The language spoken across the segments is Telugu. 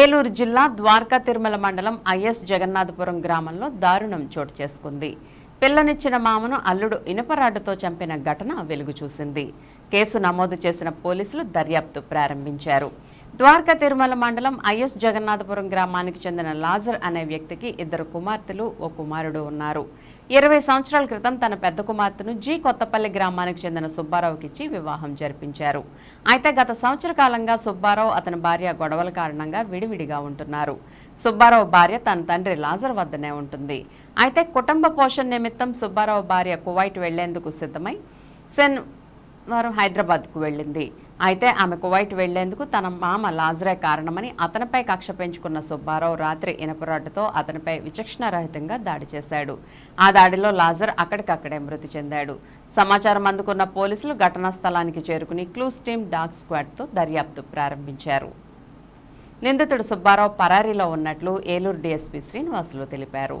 ఏలూరు జిల్లా ద్వారకా తిరుమల మండలం ఐఎస్ జగన్నాథపురం గ్రామంలో దారుణం చోటు చేసుకుంది. పిల్లనిచ్చిన మామను అల్లుడు ఇనుపరాడ్డుతో చంపిన ఘటన వెలుగు చూసింది కేసు నమోదు చేసిన పోలీసులు దర్యాప్తు ప్రారంభించారు. ద్వారకా తిరుమల మండలం ఐఎస్ జగన్నాథపురం గ్రామానికి చెందిన లాజర్ అనే వ్యక్తికి ఇద్దరు కుమార్తెలు ఓ కుమారుడు ఉన్నారు. ఇరవై సంవత్సరాల క్రితం తన పెద్ద కుమార్తెను జీ కొత్తపల్లి గ్రామానికి చెందిన సుబ్బారావుకి ఇచ్చి వివాహం జరిపించారు. అయితే గత సంవత్సర కాలంగా సుబ్బారావు అతని భార్య గొడవల కారణంగా విడివిడిగా ఉంటున్నారు. సుబ్బారావు భార్య తన తండ్రి లాజర్ వద్దనే ఉంటుంది. అయితే కుటుంబ పోషణ నిమిత్తం సుబ్బారావు భార్య కువైట్ వెళ్ళేందుకు సిద్ధమై సెన్ వారు హైదరాబాద్కు వెళ్ళింది. అయితే ఆమె కువైట్ వెళ్ళేందుకు తన మామ లాజరే కారణమని అతనిపై కక్ష పెంచుకున్న సుబ్బారావు రాత్రి ఇనపరాడ్డుతో అతనిపై విచక్షణారహితంగా దాడి చేశాడు. ఆ దాడిలో లాజర్ అక్కడికక్కడే మృతి చెందాడు. సమాచారం అందుకున్న పోలీసులు ఘటనా స్థలానికి చేరుకుని క్లూస్ టీమ్ డాగ్ స్క్వాడ్తో దర్యాప్తు ప్రారంభించారు. నిందితుడు సుబ్బారావు పరారీలో ఉన్నట్లు ఏలూరు డీఎస్పీ శ్రీనివాసులు తెలిపారు.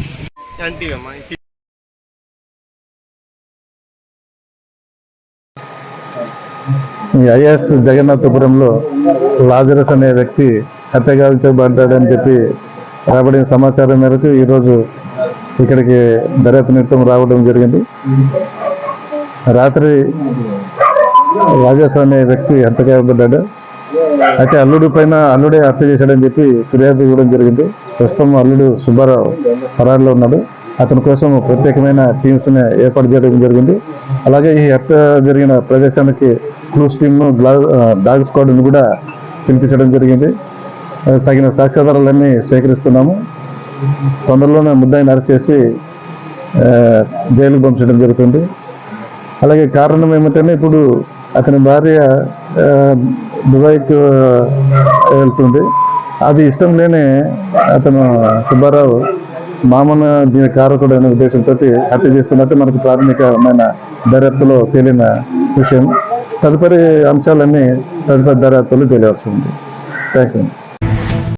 ఇది ఈ ఐఎస్ జగన్నాథపురంలో లాజరస్ అనే వ్యక్తి హత్యగాల్చబడ్డాడని చెప్పి రాబడిన సమాచారం మేరకు ఈరోజు ఇక్కడికి దర్యాప్తు నిమిత్తం రావడం జరిగింది. రాత్రి రాజేష్ అనే వ్యక్తి హత్యగాయపడ్డాడు అయితే అల్లుడి పైన అల్లుడే హత్య చేశాడని చెప్పి ఫిర్యాదు ఇవ్వడం జరిగింది. ప్రస్తుతం అల్లుడు సుబ్బారావు పరారులో ఉన్నాడు. అతని కోసం ప్రత్యేకమైన టీమ్స్ని ఏర్పాటు చేయడం జరిగింది. అలాగే ఈ హత్య జరిగిన ప్రదేశానికి క్లూస్ టీమ్ను డాగ్ స్క్వాడ్ను కూడా పిలిపించడం జరిగింది. తగిన సాక్ష్యాధారాలన్నీ సేకరిస్తున్నాము. తొందరలోనే ముద్దాయిని అరెస్ట్ చేసి జైలుకు పంపించడం జరుగుతుంది. అలాగే కారణం ఏమిటంటే ఇప్పుడు అతని భార్య దుబాయ్కి వెళ్తుంది. అది ఇష్టం లేని అతను సుబ్బారావు మామూలు దీని కారకుడు అనే ఉద్దేశంతో హత్య చేస్తున్నట్టు మనకు ప్రాథమికమైన దర్యాప్తులో తేలిన విషయం. తదుపరి అంశాలన్నీ తదుపరి దర్యాప్తులు తెలియవస్తుంది థ్యాంక్ యూ